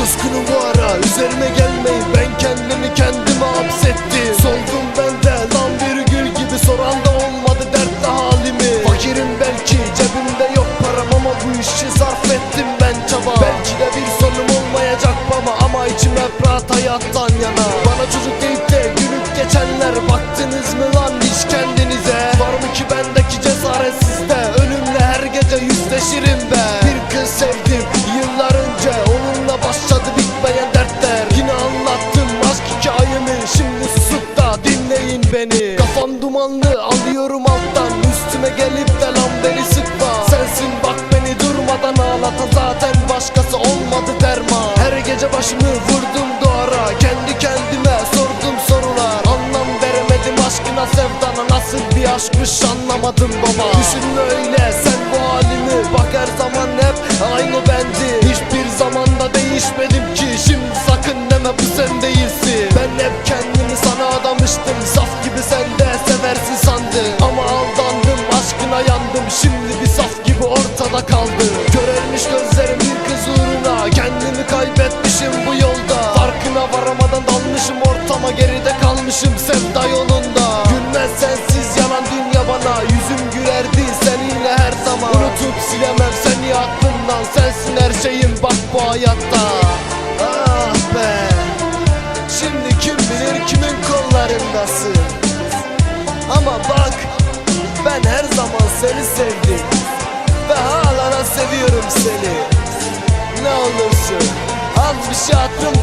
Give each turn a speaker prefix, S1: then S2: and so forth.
S1: ara Üzerime gelmeyin. Ben kendimi kendime hapsettim. Soldum ben de lan bir gül gibi. Soran da olmadı dertli halimi. Fakirim belki cebimde yok param ama bu işi sarf ettim ben. Çaba Belki de bir sonum olmayacak baba ama içim hep rahat hayattan yana dinleyin beni. Kafam dumanlı alıyorum alttan. Üstüme gelip de lan beni sıkma. Sensin bak beni durmadan ağlatan. Zaten başkası olmadı derman. Her gece başımı vurdum duvara. Kendi kendime sordum sorular. Anlam veremedim aşkına sevdana nasıl bir aşkmış anlamadım baba. Düşünme öyle sen bu halimi. Bak her zaman hep aynı bendi Hiçbir zamanda değişmedim ki seversin sandım Ama aldandım aşkına yandım. Şimdi bir saf gibi ortada kaldım. Körelmiş gözlerim bir kız uğruna kendimi kaybetmişim bu yolda. Farkına varamadan dalmışım ortama geride kalmışım sevda yolunda. Gülmez sensiz yanan dünya bana. Yüzüm gülerdi seninle her zaman. Unutup silemem seni aklımdan. Sensin her şeyim bak bu hayatta. Ah be. Şimdi kim bilir kimin kollarındasın Ama bak ben her zaman seni sevdim. Ve hala seviyorum seni. Ne olursun az bir şey hatırım